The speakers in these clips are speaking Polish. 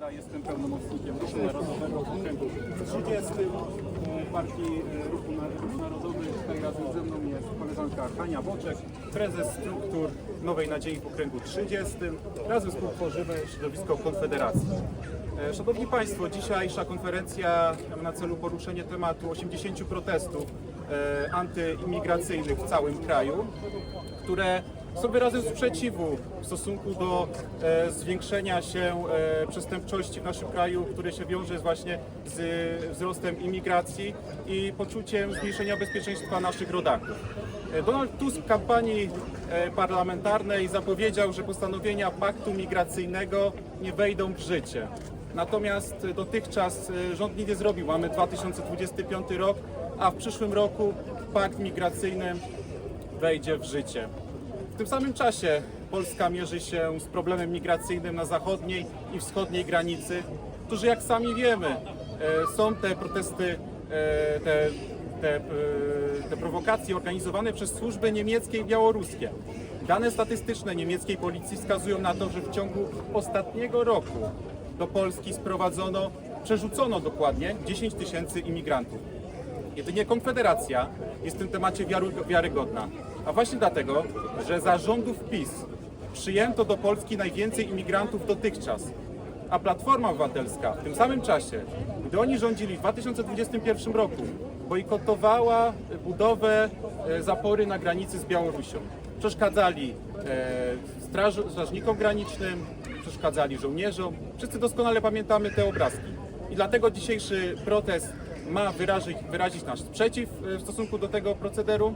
Rada, jestem pełnomocnikiem Ruchu Narodowego w okręgu 30 e, Partii e, Ruchu Nar- Narodowego. Tutaj razem ze mną jest koleżanka Hania Boczek, prezes struktur Nowej Nadziei w okręgu 30. Razem współtworzymy środowisko Konfederacji. E, Szanowni Państwo, dzisiejsza konferencja ma na celu poruszenie tematu 80 protestów antyimigracyjnych w całym kraju, które są wyrazem sprzeciwu w stosunku do e, zwiększenia się e, przestępczości w naszym kraju, które się wiąże właśnie z wzrostem imigracji i poczuciem zmniejszenia bezpieczeństwa naszych rodaków. E, Donald Tusk w kampanii e, parlamentarnej zapowiedział, że postanowienia paktu migracyjnego nie wejdą w życie. Natomiast e, dotychczas e, rząd nic nie zrobił. Mamy 2025 rok, a w przyszłym roku pakt migracyjny wejdzie w życie. W tym samym czasie Polska mierzy się z problemem migracyjnym na zachodniej i wschodniej granicy, którzy jak sami wiemy e, są te protesty, e, te, te, e, te prowokacje organizowane przez służby niemieckie i białoruskie. Dane statystyczne niemieckiej policji wskazują na to, że w ciągu ostatniego roku do Polski sprowadzono, przerzucono dokładnie 10 tysięcy imigrantów. Jedynie Konfederacja jest w tym temacie wiarygodna. A właśnie dlatego, że za rządów PiS przyjęto do Polski najwięcej imigrantów dotychczas. A Platforma Obywatelska w tym samym czasie, gdy oni rządzili w 2021 roku, bojkotowała budowę e, zapory na granicy z Białorusią. Przeszkadzali e, straż, strażnikom granicznym, przeszkadzali żołnierzom. Wszyscy doskonale pamiętamy te obrazki. I dlatego dzisiejszy protest ma wyrazić, wyrazić nasz sprzeciw e, w stosunku do tego procederu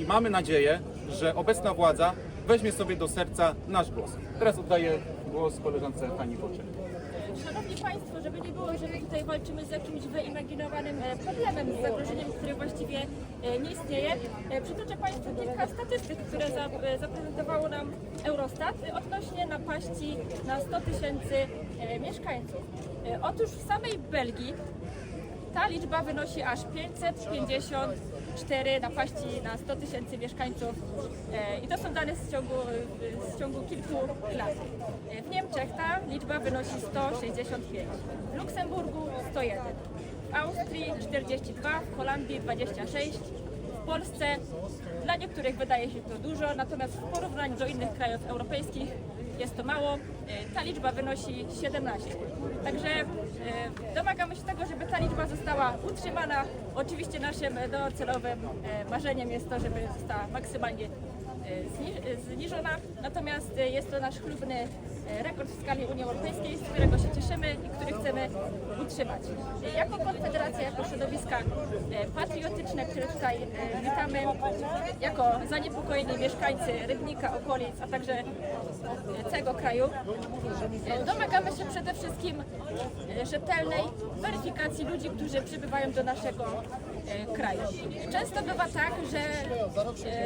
i mamy nadzieję, że obecna władza weźmie sobie do serca nasz głos. Teraz oddaję głos koleżance Pani Boczek. Szanowni Państwo, żeby nie było, że my tutaj walczymy z jakimś wyimaginowanym e, problemem, z zagrożeniem, które właściwie e, nie istnieje, przytoczę Państwu kilka statystyk, które za- zaprezentowało nam Eurostat odnośnie napaści na 100 tysięcy mieszkańców. Otóż w samej Belgii ta liczba wynosi aż 554 napaści na 100 tysięcy mieszkańców E, i to są dane z ciągu, z ciągu kilku lat. E, W Niemczech ta liczba wynosi 165, w Luksemburgu 101, w Austrii 42, w Holandii 26, w Polsce dla niektórych wydaje się to dużo, natomiast w porównaniu do innych krajów europejskich jest to mało. E, Ta liczba wynosi 17. Także e, domagamy się tego, żeby ta liczba została utrzymana. Oczywiście naszym docelowym e, marzeniem jest to, żeby została maksymalnie zniżona. Natomiast jest to nasz chlubny e, rekord w skali Unii Europejskiej, z którego się cieszymy i który chcemy utrzymać. Jako Konfederacja, jako środowiska e, patriotyczne, które tutaj e, witamy, jako zaniepokojeni mieszkańcy Rybnika, okolic, a także całego kraju, domagamy się przede wszystkim rzetelnej weryfikacji ludzi, którzy przybywają do naszego kraju. Często bywa tak, że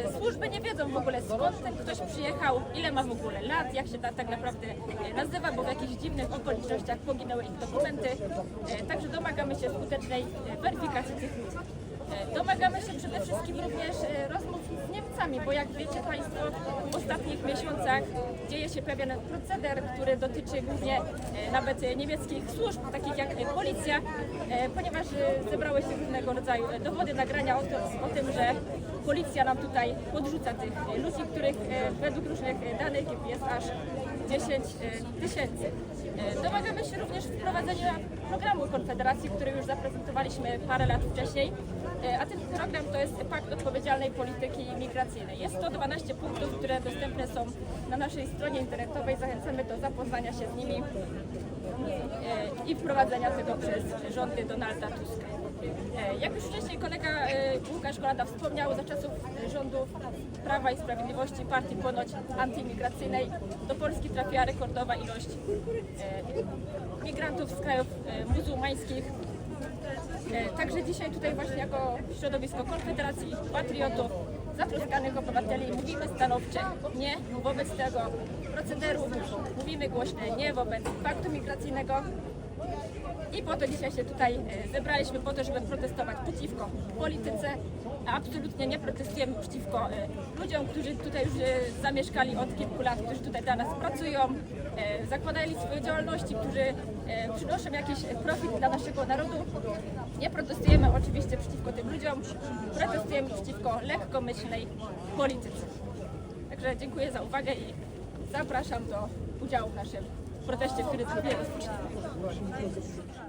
e, służby nie wiedzą w ogóle skąd ten ktoś przyjechał, ile ma w ogóle lat, jak się ta, tak naprawdę e, nazywa, bo w jakichś dziwnych okolicznościach poginęły ich dokumenty. E, Także domagamy się skutecznej e, weryfikacji tych ludzi. E, Domagamy się przede wszystkim również e, rozmów z Niemcami, bo jak wiecie Państwo, w ostatnich miesiącach dzieje się pewien proceder, który dotyczy głównie e, nawet niemieckich służb, takich jak policja, e, ponieważ e, zebrały się różnego rodzaju dowody nagrania o, to, o tym, że policja nam tutaj podrzuca tych ludzi, których według różnych danych jest aż 10 e, tysięcy. E, Domagamy się również wprowadzenia programu Konfederacji, który już zaprezentowaliśmy parę lat wcześniej. E, A ten program to jest Pakt Odpowiedzialnej Polityki Migracyjnej. Jest to 12 punktów, które dostępne są na naszej stronie internetowej. Zachęcamy do zapoznania się z nimi i wprowadzenia tego przez rządy Donalda Tuska. E, Jak już wcześniej kolega e, Łukasz Golada wspomniał, za czasów rządów Prawa i Sprawiedliwości, partii ponoć antyimigracyjnej, do Polski trafiła rekordowa ilość e, migrantów z krajów muzułmańskich. Także dzisiaj tutaj właśnie jako środowisko Konfederacji Patriotów, zatroskanych obywateli mówimy stanowcze nie wobec tego procederu, mówimy głośne nie wobec paktu migracyjnego I po to dzisiaj się tutaj e, zebraliśmy, po to, żeby protestować przeciwko polityce. Absolutnie nie protestujemy przeciwko e, ludziom, którzy tutaj już e, zamieszkali od kilku lat, którzy tutaj dla nas pracują, zakładali swoje działalności, którzy przynoszą jakiś profit dla naszego narodu. Nie protestujemy oczywiście przeciwko tym ludziom, protestujemy przeciwko lekkomyślnej polityce. Także dziękuję za uwagę i zapraszam do udziału w naszym proteście, który za chwilę rozpoczniemy.